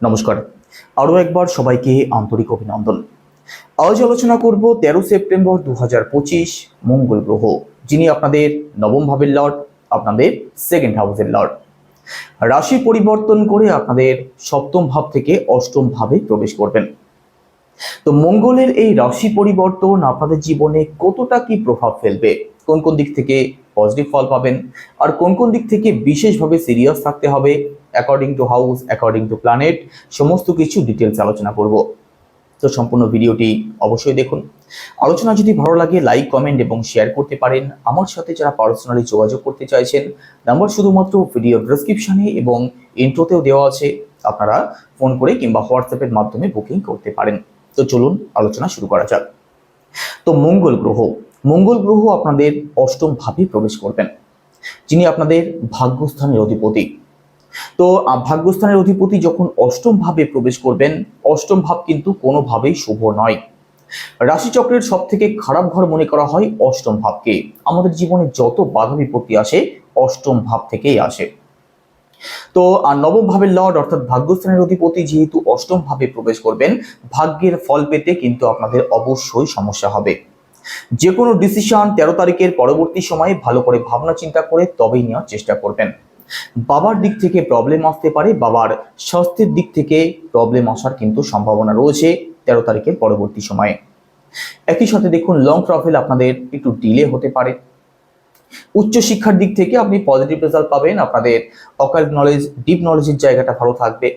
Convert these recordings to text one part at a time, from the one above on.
নমস্কার। আরও একবার সবাইকে আন্তরিক অভিনন্দন। আজ আলোচনা করব তেরো সেপ্টেম্বর দু মঙ্গল গ্রহ, যিনি আপনাদের নবম ভাবের লর্ড, আপনাদের সেকেন্ড হাউসের লর্ড। রাশি পরিবর্তন করে আপনাদের সপ্তম ভাব থেকে অষ্টম ভাবে প্রবেশ করবেন। তো মঙ্গলের এই রাশি পরিবর্তন আপনাদের জীবনে কতটা কি প্রভাব ফেলবে? কোন কোন দিক থেকে পজিটিভ ফল পাবেন? আর কোন কোন দিক থেকে বিশেষভাবে সিরিয়াস থাকতে হবে? According to house according to planet সমস্ত কিছু ডিটেলস আলোচনা করব। তো সম্পূর্ণ ভিডিওটি অবশ্যই দেখুন। আলোচনা যদি ভালো লাগে লাইক কমেন্ট এবং শেয়ার করতে পারেন। আমার সাথে যারা পার্সোনালি যোগাযোগ করতে চাইছেন নাম্বার শুধুমাত্র ভিডিও ডেসক্রিপশনে এবং ইন্ট্রোতেও দেওয়া আছে। আপনারা ফোন করে কিংবা হোয়াটসঅ্যাপের মাধ্যমে বুকিং করতে পারেন। তো চলুন আলোচনা শুরু করা যাক। তো মঙ্গল গ্রহ। মঙ্গল গ্রহ আপনাদের অষ্টম ভাবে প্রবেশ করবেন। যিনি আপনাদের ভাগ্যস্থানের অধিপতি। তো ভাগ্যস্থানের অধিপতি যখন অষ্টম ভাবে প্রবেশ করবেন, অষ্টম ভাব কিন্তু কোনোভাবেই শুভ নয়। রাশিচক্রের সব থেকে খারাপ ঘর মনে করা হয় অষ্টম ভাবকে। আমাদের জীবনে যত বাধা বিপত্তি আসে, অষ্টম ভাব থেকেই আসে। তো আর নবম ভাবের লর্ড অর্থাৎ ভাগ্যস্থানের অধিপতি যেহেতু অষ্টম ভাবে প্রবেশ করবেন, ভাগ্যের ফল পেতে কিন্তু আপনাদের অবশ্যই সমস্যা হবে। যে কোনো ডিসিশন তেরো তারিখের পরবর্তী সময়ে ভালো করে ভাবনা চিন্তা করে তবেই নেওয়ার চেষ্টা করবেন। বাবার দিক থেকে প্রবলেম আসতে পারে, বাবার স্বাস্থ্যের দিক থেকে প্রবলেম আসার কিন্তু সম্ভাবনা রয়েছে তেরো তারিখের পরবর্তী সময়ে। একই সাথে দেখুন লং ট্রাভেল আপনাদের একটু ডিলে হতে পারে। উচ্চশিক্ষার দিক থেকে আপনি পজিটিভ রেজাল্ট পাবেন, আপনাদের অকাল নলেজ ডিপ নলেজের জায়গাটা ভালো থাকবে।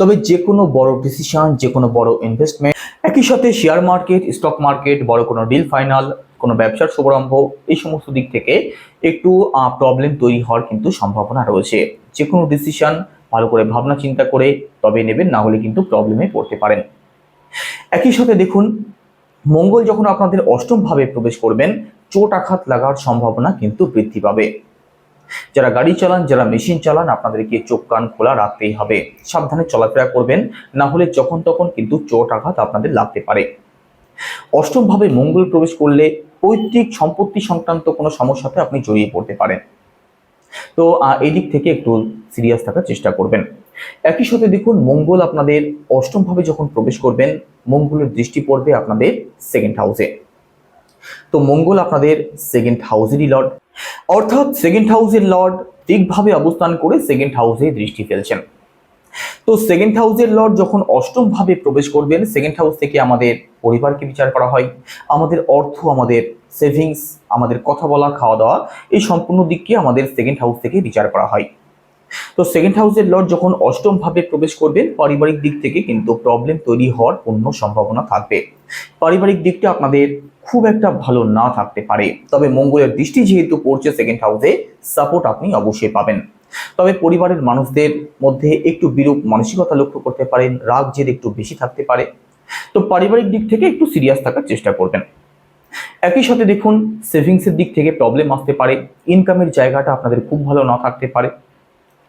তবে যে কোনো বড় ডিসিশন যে কোনো বড় ইনভেস্টমেন্ট একই সাথে শেয়ার মার্কেট স্টক মার্কেট বড় কোনো ডিল ফাইনাল কোনো ব্যবসার শুভারম্ভ, এই সমস্ত দিক থেকে একটু প্রবলেম তৈরি হওয়ার কিন্তু সম্ভাবনা রয়েছে। যে কোনো ডিসিশন ভালো করে ভাবনা চিন্তা করে তবে নেবেন, না হলে কিন্তু প্রবলেমে পড়তে পারেন। একই সাথে দেখুন, মঙ্গল যখন আপনাদের অষ্টম ভাবে প্রবেশ করবেন, চোট আঘাত লাগার সম্ভাবনা কিন্তু বৃদ্ধি পাবে। যারা গাড়ি চালান, যারা মেশিন চালান, আপনাদেরকে চোখ, কান খোলা রাখতেই হবে। সাবধানে চলাফেরা করবেন, না হলে যখন তখন কিন্তু চোট আঘাত আপনাদের লাগতে পারে। অষ্টম ভাবে মঙ্গল প্রবেশ করলে পৈতৃক সম্পত্তি সংক্রান্ত কোনো সমস্যাতে আপনি জড়িয়ে পড়তে পারেন। তো এই দিক থেকে একটু সিরিয়াস থাকার চেষ্টা করবেন। একই সাথে দেখুন, মঙ্গল আপনাদের অষ্টম ভাবে যখন প্রবেশ করবেন, মঙ্গলের দৃষ্টি পড়বে আপনাদের সেকেন্ড হাউসে তো, মঙ্গল আপনাদের সেকেন্ড হাউসেরই লর্ড অর্থাৎ সেকেন্ড হাউসের লর্ড ঠিকভাবে অবস্থান করে সেকেন্ড হাউসে দৃষ্টি ফেলছেন। তো সেকেন্ড হাউসের লর্ড যখন অষ্টম ভাবে প্রবেশ করবেন সেকেন্ড হাউস থেকে আমাদের পরিবারকে বিচার করা হয়, আমাদের অর্থ, আমাদের সেভিংস আমাদের কথা বলা, খাওয়া দাওয়া, এই সম্পূর্ণ দিককে আমাদের সেকেন্ড হাউস থেকে বিচার করা হয়। তো সেকেন্ড হাউসের লর্ড যখন অষ্টম ভাবে প্রবেশ করবেন, পারিবারিক দিক থেকে কিন্তু প্রবলেম তৈরি হওয়ার পূর্ণ সম্ভাবনা থাকবে। পারিবারিক দিকটা আপনাদের খুব একটা ভালো না থাকতে পারে। তবে মঙ্গলের দৃষ্টি যেহেতু পড়ছে সেকেন্ড হাউসে সাপোর্ট আপনি অবশ্যই পাবেন। তবে পরিবারের মানুষদের মধ্যে একটু বিরূপ মানসিকতা লক্ষ্য করতে পারেন রাগ জেদ একটু বেশি থাকতে পারে। তো পারিবারিক দিক থেকে একটু সিরিয়াস থাকার চেষ্টা করবেন। একই সাথে দেখুন সেভিংসের দিক থেকে প্রবলেম আসতে পারে। ইনকামের জায়গাটা আপনাদের খুব ভালো না থাকতে পারে।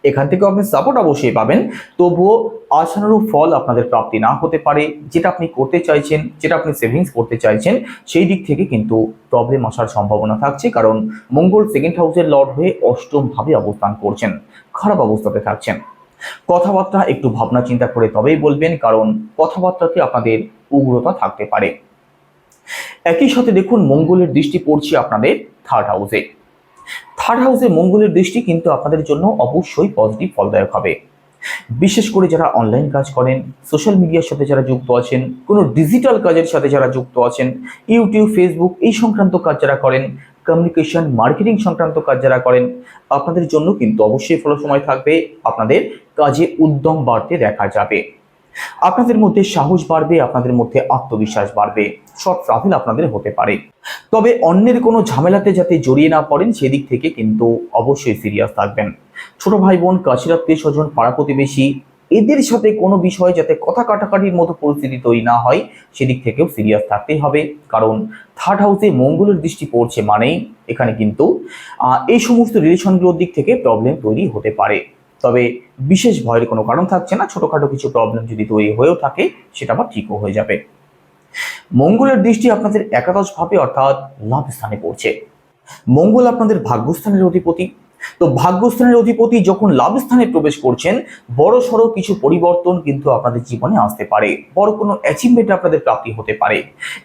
এখান থেকেও আপনি সাপোর্ট অবশ্যই পাবেন। তবুও আশানুরূপ ফল আপনাদের প্রাপ্তি না হতে পারে। যেটা আপনি করতে চাইছেন, যেটা আপনি সেভিংস করতে চাইছেন, সেই দিক থেকে কিন্তু প্রবলেম আসার সম্ভাবনা থাকছে। কারণ মঙ্গল সেকেন্ড হাউসের লর্ড হয়ে অষ্টমভাবে অবস্থান করছেন। খারাপ অবস্থাতে থাকছেন। কথাবার্তা একটু ভাবনা চিন্তা করে তবেই বলবেন, কারণ কথাবার্তাতে আপনাদের উগ্রতা থাকতে পারে। একই সাথে দেখুন, মঙ্গলের দৃষ্টি পড়ছে আপনাদের থার্ড হাউসে থার্ড হাউসে মঙ্গলের দৃষ্টি কিন্তু আপনাদের জন্য অবশ্যই পজিটিভ ফলদায়ক হবে। বিশেষ করে যারা অনলাইন কাজ করেন সোশ্যাল মিডিয়ার সাথে যারা যুক্ত আছেন, কোনো ডিজিটাল কাজের সাথে যারা যুক্ত আছেন ইউটিউব ফেসবুক এই সংক্রান্ত কাজ যারা করেন কমিউনিকেশন মার্কেটিং সংক্রান্ত কাজ যারা করেন, আপনাদের জন্য কিন্তু অবশ্যই ফল সময় থাকবে, আপনাদের কাজে উদ্যম বাড়তে দেখা যাবে। আপনাদের মধ্যে সাহস বাড়বে, আপনাদের মধ্যে আত্মবিশ্বাস বাড়বে। শর্ট ট্রাভেল আপনাদের হতে পারে। তবে অন্যের কোনো ঝামেলাতে যাতে জড়িয়ে না পড়েন, সেদিক থেকে কিন্তু অবশ্যই সিরিয়াস থাকবেন। ছোট ভাই বোন আত্মীয় স্বজন পাড়া প্রতিবেশী, এদের সাথে কোনো বিষয়ে যাতে কথা কাটাকাটির মতো পরিস্থিতি তৈরি না হয়, সেদিক থেকেও সিরিয়াস থাকতেই হবে। কারণ থার্ড হাউসে মঙ্গলের দৃষ্টি পড়ছে মানেই এখানে কিন্তু এই সমস্ত রিলেশনগুলোর দিক থেকে প্রবলেম তৈরি হতে পারে। তবে বিশেষ ভয়ের কোনো কারণ থাকছে না, ছোটখাটো কিছু প্রবলেম যদি তৈরি হয়েও থাকে, সেটা আবার ঠিকও হয়ে যাবে। মঙ্গলের দৃষ্টি আপনাদের একাদশ ভাবে অর্থাৎ লাভ স্থানে পড়ছে। মঙ্গল আপনাদের ভাগ্যস্থানের অধিপতি। তো ভাগ্যস্থানের অধিপতি যখন লাভ স্থানে প্রবেশ করছেন, বড় সড়ো কিছু পরিবর্তন কিন্তু আপনাদের জীবনে আসতে পারে। বড় কোনো অ্যাচিভমেন্ট আপনাদের প্রাপ্তি হতে পারে।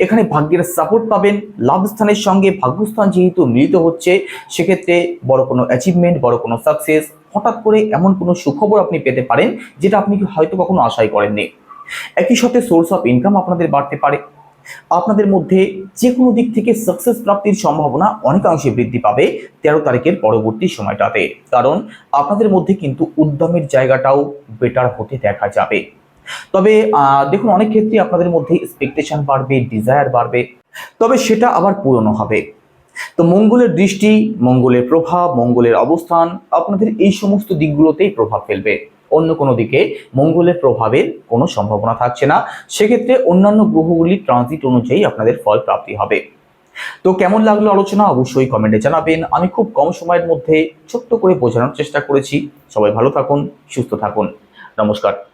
এখানে ভাগ্যের সাপোর্ট পাবেন লাভ স্থানের সঙ্গে ভাগ্যস্থান যেহেতু মিলিত হচ্ছে, সেক্ষেত্রে বড় কোনো অ্যাচিভমেন্ট বড় কোনো সাকসেস হঠাৎ করে এমন কোনো সুখবর আপনি পেতে পারেন যেটা আপনি হয়তো কখনো আশাই করেননি। একই সাথে সোর্স অফ ইনকাম আপনাদের বাড়তে পারে। আপনাদের মধ্যে যে কোনো দিক থেকে সাকসেস প্রাপ্তির সম্ভাবনা অনেকাংশে বৃদ্ধি পাবে তেরো তারিখের পরবর্তী সময়টাতে। কারণ আপনাদের মধ্যে কিন্তু উদ্যমের জায়গাটাও বেটার হতে দেখা যাবে। তবে দেখুন, অনেক ক্ষেত্রে আপনাদের মধ্যে এক্সপেকটেশন বাড়বে ডিজায়ার বাড়বে। তবে সেটা আবার পূরণও হবে। তো মঙ্গলের দৃষ্টি, মঙ্গলের প্রভাব, মঙ্গলের অবস্থান আপনাদের এই সমস্ত দিকগুলোতেই প্রভাব ফেলবে। অন্য কোনো দিকে মঙ্গলের প্রভাবের কোনো সম্ভাবনা থাকছে না। সেক্ষেত্রে অন্যান্য গ্রহগুলি ট্রানজিট অনুযায়ী আপনাদের ফল প্রাপ্তি হবে। তো কেমন লাগল আলোচনা? অবশ্যই কমেন্টে জানাবেন। আমি খুব কম সময়ের মধ্যে ছোট্ট করে বোঝানোর চেষ্টা করেছি। সবাই ভালো থাকুন, সুস্থ থাকুন। নমস্কার।